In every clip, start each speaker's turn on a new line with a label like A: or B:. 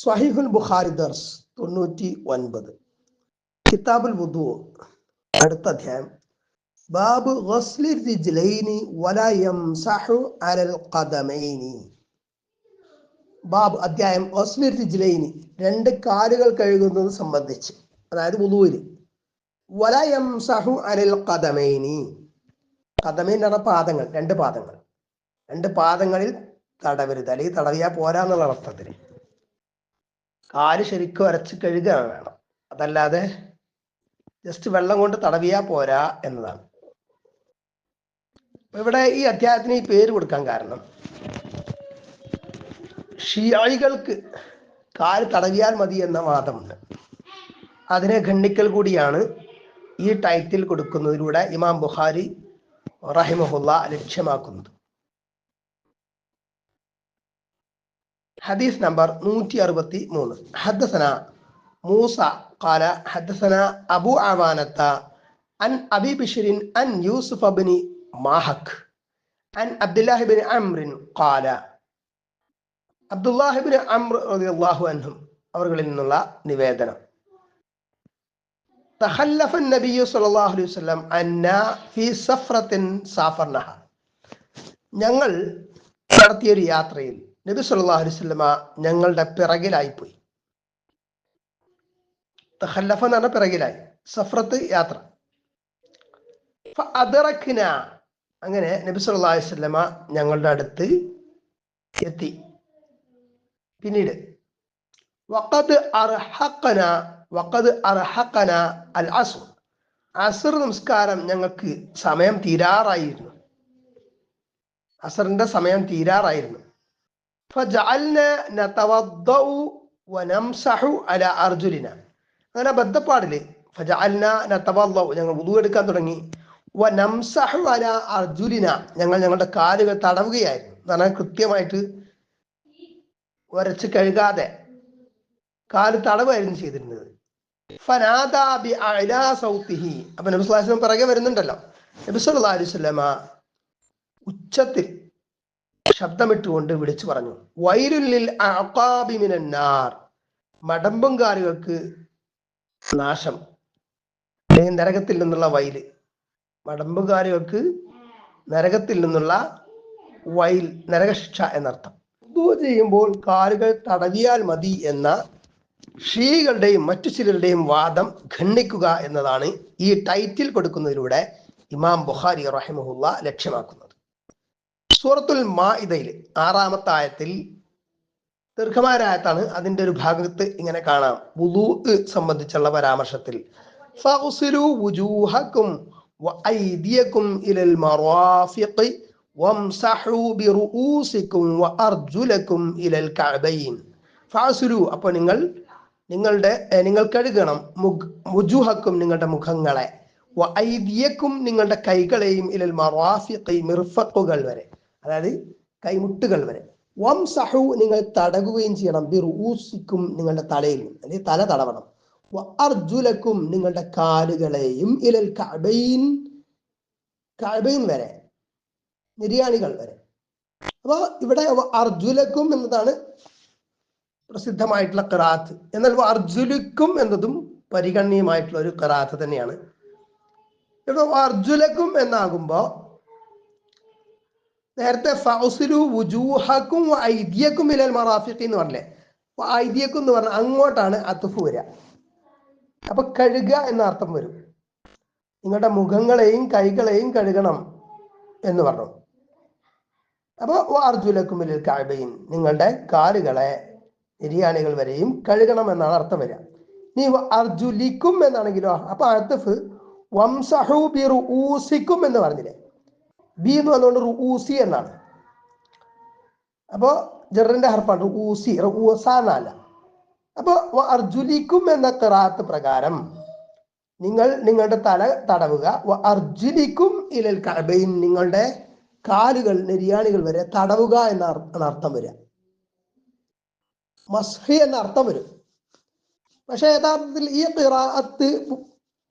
A: സ്വഹിഹുൽ ബുഖാരി ദർസ് തൊണ്ണൂറ്റി ഒൻപത് കിതാബുൽ വുദു അടുത്ത അധ്യായം. ബാബ് ഗസ്ലി റിജ്ലൈനി വല യംസഹു അലൽ ഖദമൈനി. ബാബ് അധ്യായം ഗസ്ലി റിജ്ലൈനി രണ്ട് കാലുകൾ കഴുകുന്നത് സംബന്ധിച്ച്. അതായത് വുദുവിൽ വല യംസഹു അലൽ ഖദമൈനി. ഖദമൈൻ എന്ന പാദങ്ങൾ രണ്ട് പാദങ്ങൾ. രണ്ട് പാദങ്ങളിൽ തടവരുത്. അല്ലെങ്കിൽ തടവിയാ പോരാന്നുള്ള അർത്ഥത്തിൽ കാൽ ശരിക്കും അരച്ച് കഴുകുക വേണം. അതല്ലാതെ ജസ്റ്റ് വെള്ളം കൊണ്ട് തടവിയാ പോരാ എന്നതാണ്. ഇവിടെ ഈ അധ്യായത്തിന് ഈ പേര് കൊടുക്കാൻ കാരണം ഷിയായികൾക്ക് കാൽ തടവിയാൽ മതി എന്ന വാദമുണ്ട്. അതിനെ ഖണ്ഡിക്കൽ കൂടിയാണ് ഈ ടൈറ്റിൽ കൊടുക്കുന്നതിലൂടെ ഇമാം ബുഖാരി റഹിമഹുല്ല ലക്ഷ്യമാക്കുന്നത്. حديث نمبر نوتي أربتي مون حدثنا موسى قال حدثنا أبو عوانة عن أبي بشر عن يوسف بن ماهك عن عبد الله بن عمرو قال عبد الله بن عمرو رضي الله عنهم അവർകളിൽ നിന്നുള്ള നിവേദനം تخلف النبي صلى الله عليه وسلم عنا في سفرة سافرناها ഞങ്ങൾ നടത്തിയൊരു യാത്രയിൽ നബി സല്ലാ അലൈഹി വസല്ലമ ഞങ്ങളുടെ പിറകിലായിപ്പോയി. തഹല്ലഫ എന്ന് പറഞ്ഞ പിറകിലായി. സഫ്രത്ത് യാത്ര. അതറക്കിന അങ്ങനെ നബി സല്ലാ അലൈഹി വസല്ലമ ഞങ്ങളുടെ അടുത്ത് എത്തി. പിന്നീട് വഖദ് അർഹക്കന വഖദ് അർഹക്കന അൽ അസ്ർ. അസർ നമസ്കാരം ഞങ്ങൾക്ക് സമയം തീരാറായിരുന്നു. അസറിന്റെ സമയം തീരാറായിരുന്നു. അങ്ങനെ ബദ്ധപ്പാടിൽ ഞങ്ങൾ ഉതു എടുക്കാൻ തുടങ്ങി. അർജുലിന. ഞങ്ങൾ ഞങ്ങളുടെ കാലുകൾ തടവുകയായിരുന്നു. എന്നാൽ കൃത്യമായിട്ട് വരച്ച് കഴുകാതെ കാൽ തടവായിരുന്നു ചെയ്തിരുന്നത്. ഫനാദാബി അപ്പൊ നബിസ്ലാസ്ലം പിറകെ വരുന്നുണ്ടല്ലോ. നബിസ് അലൈഹി സ്വലമ ഉച്ചത്തിൽ ശബ്ദമിട്ടുകൊണ്ട് വിളിച്ചു പറഞ്ഞു വൈരുല്ലിൽ അക്കാബിമിനാർ മടമ്പുംകാലുകൾക്ക് നാശം. അല്ലെങ്കിൽ നരകത്തിൽ നിന്നുള്ള വയൽ മടമ്പുകാരികൾക്ക് നരകത്തിൽ നിന്നുള്ള വയൽ നരകശിക്ഷ എന്നർത്ഥം. ഉദു ചെയ്യുമ്പോൾ കാലുകൾ തടവിയാൽ മതി എന്ന ഷീകളുടെയും മറ്റു ചിലരുടെയും വാദം ഖണ്ഡിക്കുക എന്നതാണ് ഈ ടൈറ്റിൽ കൊടുക്കുന്നതിലൂടെ ഇമാം ബുഖാരി റഹിമഹുല്ല ലക്ഷ്യമാക്കുന്നത്. സൂറത്തുൽ മാഇദയിൽ ആറാമത്തെ ആയത്തിൽ ദീർഘമാരായത്താണ് അതിന്റെ ഒരു ഭാഗത്ത് ഇങ്ങനെ കാണാം. വുദു സംബന്ധിച്ചുള്ള പരാമർശത്തിൽ. ഫഗ്സിലു വുജൂഹക്കും വഅയ്ദിയക്കും ഇലൽ മറാഫിഖി വംസഹു ബിറുഊസിക്കും വഅർജുലക്കും ഇലൽ കഅബൈൻ. ഫഗ്സിലു അപ്പോൾ നിങ്ങൾ നിങ്ങളുടെ നിങ്ങൾ കഴുകണം. മുജൂഹക്കും നിങ്ങളുടെ മുഖങ്ങളെ. വൈദ്യക്കും നിങ്ങളുടെ കൈകളെയും ഇലൽ മറാഫിഖി മിർഫക്കുകൾ വരെ. അതായത് കൈമുട്ടുകൾ വരെ. വം സഹു നിങ്ങൾ തടകുകയും ചെയ്യണം. ബിറൂസിക്കും നിങ്ങളുടെ തലയിൽ അല്ലെങ്കിൽ തല തടവണം. അർജുലക്കും നിങ്ങളുടെ കാലുകളെയും ഇലൽ കബൈൻ കബൈൻ വരെ നിര്യാണികൾ വരെ. അപ്പൊ ഇവിടെ അർജുലക്കും എന്നതാണ് പ്രസിദ്ധമായിട്ടുള്ള കറാത്ത് എന്നാൽ അർജുലക്കും എന്നതും പരിഗണനീയമായിട്ടുള്ള ഒരു കറാത്ത് തന്നെയാണ്. ഇവിടെ അർജുലക്കും എന്നാകുമ്പോ നേരത്തെ ഫൗസിലു വുജൂഹക്കും ഐദ്യക്കും ഇലൽ മറാഫിഖി എന്ന് പറഞ്ഞില്ലേ? ഐദ്യക്കും എന്ന് പറഞ്ഞാൽ അങ്ങോട്ടാണ് അത്തുഫ് വരിക. അപ്പൊ കഴുകുക എന്ന അർത്ഥം വരും. നിങ്ങളുടെ മുഖങ്ങളെയും കൈകളെയും കഴുകണം എന്ന് പറഞ്ഞു. അപ്പൊ അർജുലക്കും ഇലൽ കാബയും നിങ്ങളുടെ കാലുകളെ നിര്യാണികൾ വരെയും കഴുകണം എന്നാണ് അർത്ഥം വരിക. നീ അർജുലിക്കും എന്നാണെങ്കിലോ അപ്പൊ അത്തഫ് വംസഹു ബി റുഊസിക്കും എന്ന് പറഞ്ഞില്ലേ? ബി എന്ന് പറഞ്ഞുകൊണ്ട് റുഊസി എന്നാണ്. അപ്പോ ജറിന്റെ ഹർപ്പാണ് റുഊസി റുഊസ എന്നല്ല അപ്പൊ അർജുലിക്കും എന്ന കിറാത്ത് പ്രകാരം നിങ്ങൾ നിങ്ങളുടെ തല തടവുക അർജുലിക്കും ഇലൽ കഅബൈൻ നിങ്ങളുടെ കാലുകൾ നെരിയാണികൾ വരെ തടവുക എന്ന അർത്ഥം വരിക. മസ്ഹി എന്ന അർത്ഥം വരും. പക്ഷെ യഥാർത്ഥത്തിൽ ഈ കിറാത്ത്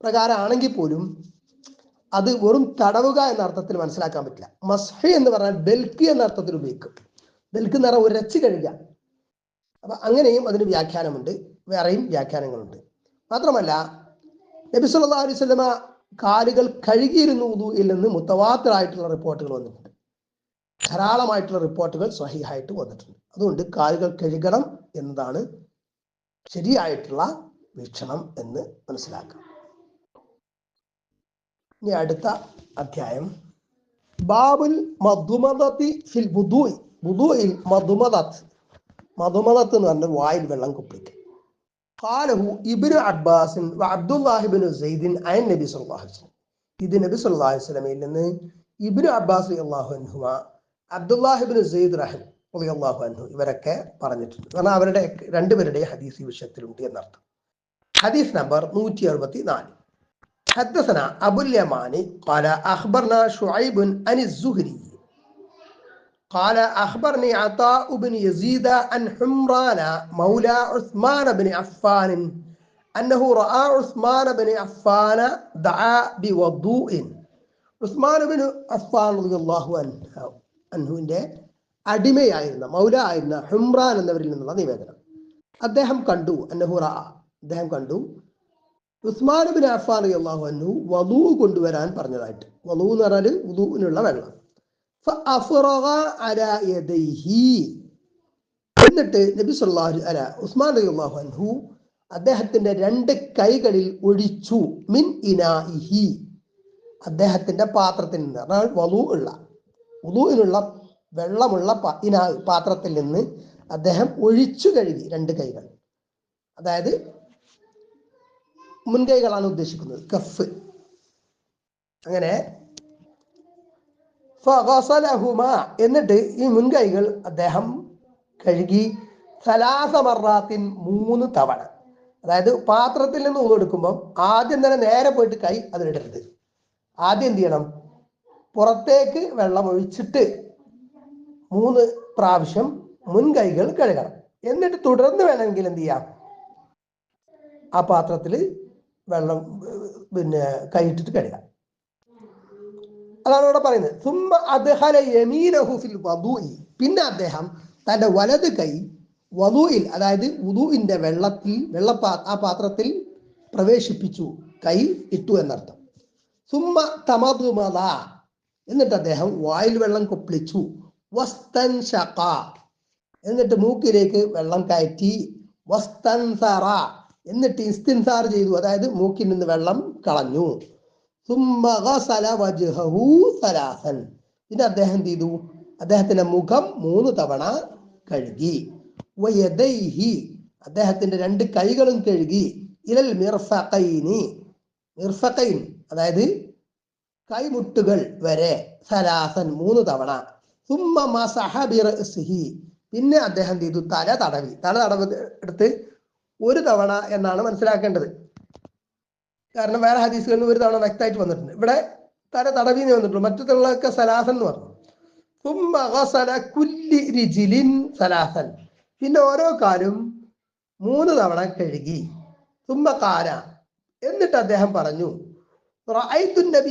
A: പ്രകാരമാണെങ്കിൽ പോലും അത് വെറും തടവുക എന്ന അർത്ഥത്തിൽ മനസ്സിലാക്കാൻ പറ്റില്ല. മസ്ഹി എന്ന് പറഞ്ഞാൽ ബെൽക്ക് എന്ന അർത്ഥത്തിൽ ഉപയോഗിക്കും. ബെൽക്ക് എന്ന് പറഞ്ഞാൽ ഉരച്ച് കഴുകുക അപ്പൊ അങ്ങനെയും അതിന് വ്യാഖ്യാനമുണ്ട്. വേറെയും വ്യാഖ്യാനങ്ങളുണ്ട്. മാത്രമല്ല നബി സല്ലല്ലാഹു അലൈഹി വസല്ലമ കാലുകൾ കഴുകിയിരുന്നു നിന്ന് മുത്തവാത്തരായിട്ടുള്ള റിപ്പോർട്ടുകൾ വന്നിട്ടുണ്ട്. ധാരാളമായിട്ടുള്ള റിപ്പോർട്ടുകൾ സ്വഹീഹായിട്ട് വന്നിട്ടുണ്ട്. അതുകൊണ്ട് കാലുകൾ കഴുകണം എന്നതാണ് ശരിയായിട്ടുള്ള വീക്ഷണം എന്ന് മനസ്സിലാക്കാം. ഇനി അടുത്ത അധ്യായം. ബാബുൽ മധുമതത്തി ഫിൽ ബുദൂയി ബുദൂയിൽ മധുമതത്ത് മധുമതത്ത് എന്ന് പറഞ്ഞ വായിൽ വെള്ളം കുപ്പിക്ക് കാലഹു ഇബിന് അബ്ബാസിൻ അബ്ദുല്ലാഹിബിൻ സെയ്ദിൻ അയൻ നബി സല്ലാഹു വസ്ലം ഇത് നബി സല്ലാഹു വസ്ലമയിൽ നിന്ന് ഇബിന് അബ്ബാസ് അള്ളാഹു അൻഹുമ അബ്ദുല്ലാഹിബിൻ സെയ്ദ് റഹൻ അള്ളാഹു അൻഹു ഇവരൊക്കെ പറഞ്ഞിട്ടുണ്ട്. കാരണം അവരുടെ രണ്ടുപേരുടെയും ഹദീസ് ഈ വിഷയത്തിലുണ്ട് എന്നർത്ഥം. ഹദീസ് നമ്പർ നൂറ്റി അറുപത്തി നാല് حدثنا أبو اليماني قال أخبرنا شعيب عن الزهري قال أخبرني عطاء بن يزيد عن حمران مولى عثمان بن عفان أنه رأى عثمان بن عفان دعا بوضوء ഉസ്മാൻ ബിൻ അഫ്ഫാൻ റളിയല്ലാഹു അൻഹു അൻഹുവിന്റെ അടിമയായിരുന്ന മൗല ആയിരുന്ന ഹുംറാൻ എന്നവരിൽ നിന്നുള്ള നിവേദനം അദ്ദേഹം കണ്ടു അന്നഹു റഅ അദ്ദേഹം കണ്ടു ഉസ്മാൻ ബിൻ അഫാൻ അള്ളാഹു അൻഹു വധു കൊണ്ടുവരാൻ പറഞ്ഞതായിട്ട്. വധു എന്ന് പറഞ്ഞാൽ വധുവിനുള്ള വെള്ളം. അലാ എന്നിട്ട് നബി സല്ലാഹു അല ഉസ്മാൻ അള്ളാഹു അൻഹു അദ്ദേഹത്തിന്റെ രണ്ട് കൈകളിൽ ഒഴിച്ചു. മിൻ ഇനാഇഹി. അദ്ദേഹത്തിന്റെ പാത്രത്തിൽ നിന്ന്. അതാണ് വലു ഉള്ള. വധുവിനുള്ള വെള്ളമുള്ള ഇനാ പാത്രത്തിൽ നിന്ന് അദ്ദേഹം ഒഴിച്ചു കഴുകി രണ്ട് കൈകൾ. അതായത് മുൻകൈകളാണ് ഉദ്ദേശിക്കുന്നത്. കഫ്. അങ്ങനെ. എന്നിട്ട് ഈ മുൻകൈകൾ അദ്ദേഹം കഴുകി സലാസമറാത്തിൻ മൂന്ന് തവണ. അതായത് പാത്രത്തിൽ നിന്ന് ഊന്നെടുക്കുമ്പം ആദ്യം തന്നെ നേരെ പോയിട്ട് കൈ അതിലിടരുത്. ആദ്യം എന്ത് ചെയ്യണം? പുറത്തേക്ക് വെള്ളം ഒഴിച്ചിട്ട് മൂന്ന് പ്രാവശ്യം മുൻകൈകൾ കഴുകണം. എന്നിട്ട് തുടർന്ന് വേണമെങ്കിൽ എന്ത് ചെയ്യാം? ആ പാത്രത്തിൽ വെള്ളം പിന്നെ കൈയിട്ടിട്ട് കഴുകാം. അതാണ് ഇവിടെ പറയുന്നത്. സുമ്മ വദൂഇ പിന്നെ അദ്ദേഹം തന്റെ വലത് കൈ വധുയിൽ അതായത് ഉദുവിന്റെ വെള്ളത്തിൽ വെള്ളപ്പാ ആ പാത്രത്തിൽ പ്രവേശിപ്പിച്ചു കൈ ഇട്ടു എന്നർത്ഥം. സുമ്മ തമതുമത എന്നിട്ട് അദ്ദേഹം വായിൽ വെള്ളം കൊപ്പിളിച്ചു. വസ്തൻ എന്നിട്ട് മൂക്കിലേക്ക് വെള്ളം കയറ്റി വസ്തൻസറ. എന്നിട്ട് ഇസ്തിൻസാർ ചെയ്തു. അതായത് മൂക്കിൽ നിന്ന് വെള്ളം കളഞ്ഞു. പിന്നെ അദ്ദേഹം എന്ത് ചെയ്തു? അദ്ദേഹത്തിന്റെ മുഖം മൂന്ന് തവണ കഴുകി. അദ്ദേഹത്തിന്റെ രണ്ട് കൈകളും കഴുകി. ഇലൽ മിർഫഖൈനി മിർഫഖൈൻ അതായത് കൈമുട്ടുകൾ വരെ സലാസൻ മൂന്ന് തവണ. സുമ്മ പിന്നെ അദ്ദേഹം ചെയ്തു? തല തടവി. തല തടവ് എടുത്ത് ഒരു തവണ എന്നാണ് മനസ്സിലാക്കേണ്ടത്. കാരണം വേറെ ഹദീസുകളിൽ ഒരു തവണ വ്യക്തമായിട്ട് വന്നിട്ടുണ്ട്. ഇവിടെ തല തടവിന്ന് വന്നിട്ടുള്ളൂ. മറ്റു സലാസൻ എന്ന് പറഞ്ഞു. റിജിലിൻ സലാസൻ. പിന്നെ ഓരോ കാലും മൂന്ന് തവണ കഴുകി. തുമ്മക്കാര എന്നിട്ട് അദ്ദേഹം പറഞ്ഞു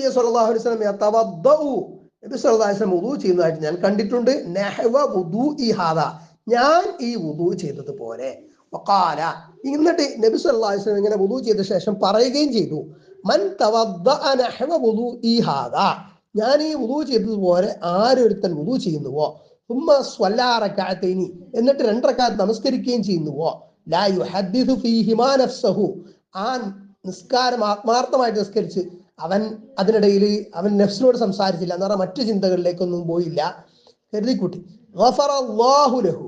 A: സല്ലല്ലാഹു അലൈഹി വസല്ലം യതവദ്ദഉ. നബി സല്ലല്ലാഹു അലൈഹി വസല്ലം ചെയ്യുന്നതായിട്ട് ഞാൻ കണ്ടിട്ടുണ്ട്. നഹവ ഞാൻ ഈ വുദൂ ചെയ്തതുപോലെ. വഖാല എന്നിട്ട് നബി സല്ലല്ലാഹു അലൈഹി വസല്ലം ഇങ്ങനെ വുദൂ ചെയ്ത ശേഷം പറയുകയും ചെയ്തു. മൻ തവദ്ദഅ നഹവ വുദൂഇ ഹാദാ. ഞാൻ ഈ വുദൂ ചെയ്തതുപോലെ ആരൊരുത്തൻ വുദൂ ചെയ്യുന്നുവോ? ഉമ്മ സ്വല്ലാ റകഅതൈനി എന്നിട്ട് രണ്ട് റകഅത്ത് നമസ്കരിക്കുകയും ചെയ്യുന്നുവോ? ലാ യുഹദ്ദിസു ഫീഹിമാ നഫ്സഹു. ആ നിസ്കാരം ആത്മാർത്ഥമായിട്ട് നിസ്കരിച്ച് അവൻ അതിനിടയിൽ അവൻ നഫ്സിനോട് സംസാരിച്ചില്ല. എന്ന് പറഞ്ഞാൽ മറ്റു ചിന്തകളിലേക്കൊന്നും പോയില്ല. കരുതിക്കൂട്ടി. ലഹു.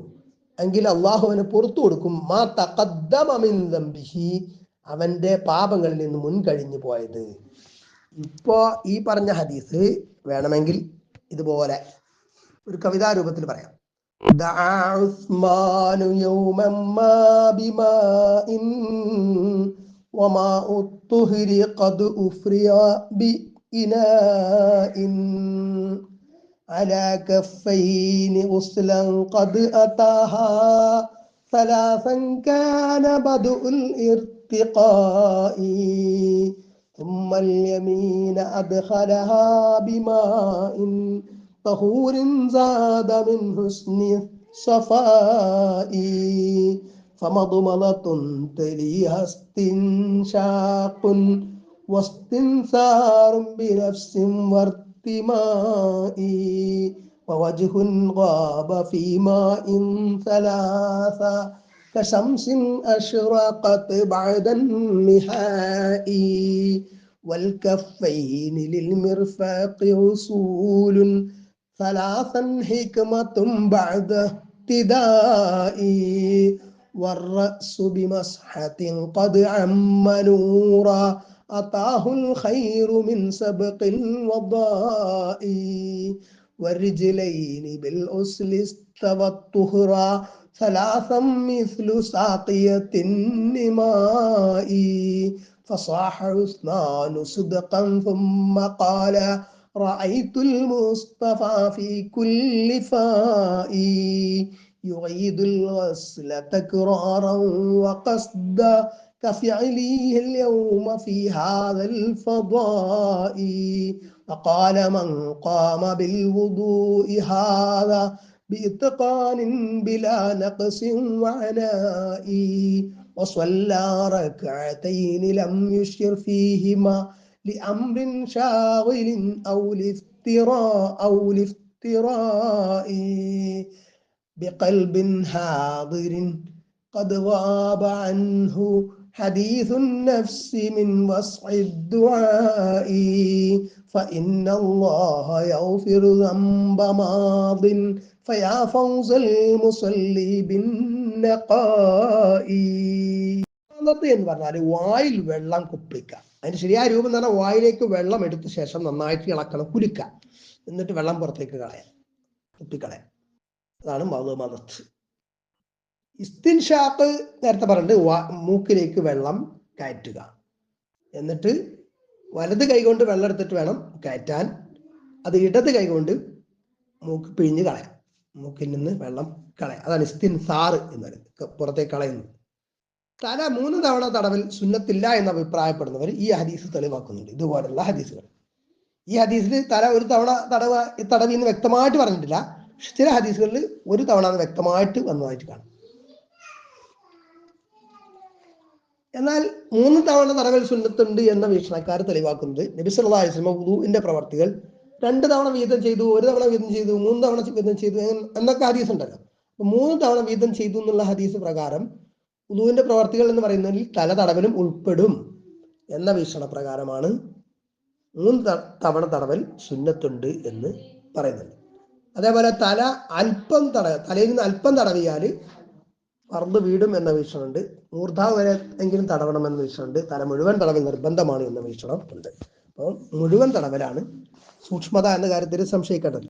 A: എങ്കിൽ അള്ളാഹു അവന് പുറത്തു കൊടുക്കും മാ തഖദ്ദമ മിൻ ദംബിഹി അവന്റെ പാപങ്ങളിൽ നിന്ന് മുൻകഴിഞ്ഞു പോയത് ഇപ്പോ ഈ പറഞ്ഞ ഹദീസ് വേണമെങ്കിൽ ഇതുപോലെ ഒരു കവിതാ രൂപത്തിൽ പറയാം دعا عثمان يوما ما بماء وماء الطهر قد أفري بإناء على كفين غسلا قد أتاها. ثلاثا كان بدء الارتقاء ثم اليمين أدخلها بماء طهور زاد من حسن صفائي فمضمضة تليها استنشاق واستنثار بنفس وارتماء ووجه غاب في ماء ثلاثا كشمس أشرقت بعد النهاء والكفين للمرفق وصول ثلاثا حكمة بعد اهتداء والرأس بمسحة قد عم نورا. أتاه الخير من سبق الوضاء والرجلين بالأسل استوى الطهرا ثلاثا مثل ساقية النماء فصاح عثمان صدقا ثم قال رأيت المصطفى في كل فاء يعيد الغسل تكرارا وقصدا كفعله اليوم في هذا الفضاء. فقال من قام بالوضوء هذا بإتقان بلا نقص وعناء. وصلى ركعتين لم يشر فيهما لأمر شاغل أو الافتراء أو الافتراء بقلب حاضر قد غاب عنه حديث النفس من وسع الدعاء فإن الله يغفر ذنب ماض فيا فوز المصلي بالنقاء ഒന്നാമത്തെ എന്ന് പറഞ്ഞാൽ വായിൽ വെള്ളം കുപ്പിക്കുക അതിന്റെ ശരിയായ രൂപം എന്ന് പറഞ്ഞാൽ വായിലേക്ക് വെള്ളം എടുത്ത ശേഷം നന്നായിട്ട് ഇളക്കണം കുലുക്കുക എന്നിട്ട് വെള്ളം പുറത്തേക്ക് കളയാം കുപ്പിക്കളയാം അതാണ് മത മതത്ത് ഇസ്തിൻഷാക്ക് നേരത്തെ പറഞ്ഞിട്ട് മൂക്കിലേക്ക് വെള്ളം കയറ്റുക. എന്നിട്ട് വലത് കൈകൊണ്ട് വെള്ളം എടുത്തിട്ട് വേണം കയറ്റാൻ. അത് ഇടത് കൈകൊണ്ട് മൂക്ക് പിഴിഞ്ഞ് കളയാം മൂക്കിൽ നിന്ന് വെള്ളം കളയാം അതാണ് ഇസ്തിൻ സാറ് എന്ന് പറയുന്നത്. പുറത്തേക്ക് കളയുന്നത് തല മൂന്ന് തവണ തടവിൽ സുന്നത്തില്ല എന്ന് അഭിപ്രായപ്പെടുന്നവർ ഈ ഹദീസ് തെളിവാക്കുന്നുണ്ട്. ഇതുപോലുള്ള ഹദീസുകൾ. ഈ ഹദീസിൽ തല ഒരു തവണ തടവ തടവി വ്യക്തമായിട്ട് പറഞ്ഞിട്ടില്ല. ചില ഹദീസുകളിൽ ഒരു തവണ അത് വ്യക്തമായിട്ട് വന്നതായിട്ട് കാണാം. എന്നാൽ മൂന്ന് തവണ തറകൾ സുന്നത്തുണ്ട് എന്ന വീക്ഷണക്കാർ തെളിവാക്കുന്നത് നബി ഉദുവിന്റെ പ്രവർത്തികൾ. രണ്ട് തവണ വീതം ചെയ്തു ഒരു തവണ വീതം ചെയ്തു മൂന്ന് തവണ വീതം ചെയ്തു എന്നൊക്കെ ഹദീസ് ഉണ്ടല്ലോ. മൂന്ന് തവണ വീതം ചെയ്തു എന്നുള്ള ഹദീസ് പ്രകാരം വുദൂഇന്റെ പ്രവർത്തികൾ എന്ന് പറയുന്നതിൽ തല തടവലും ഉൾപ്പെടും എന്ന വീക്ഷണ പ്രകാരമാണ് മൂന്ന് തവണ തടവൽ സുന്നത്തുണ്ട് എന്ന് പറയുന്നത്. അതേപോലെ തല അല്പം തട തലയിൽ നിന്ന് അല്പം തടവിയാൽ പറന്ന് വീടും എന്ന വീക്ഷണമുണ്ട്. മൂർധാവ് വരെ എങ്കിലും തടവണം എന്ന വീക്ഷണമുണ്ട്. തല മുഴുവൻ തടവൽ നിർബന്ധമാണ് എന്ന വീക്ഷണം ഉണ്ട്. അപ്പം മുഴുവൻ തടവലാണ് സൂക്ഷ്മത എന്ന കാര്യത്തിൽ സംശയിക്കേണ്ടത്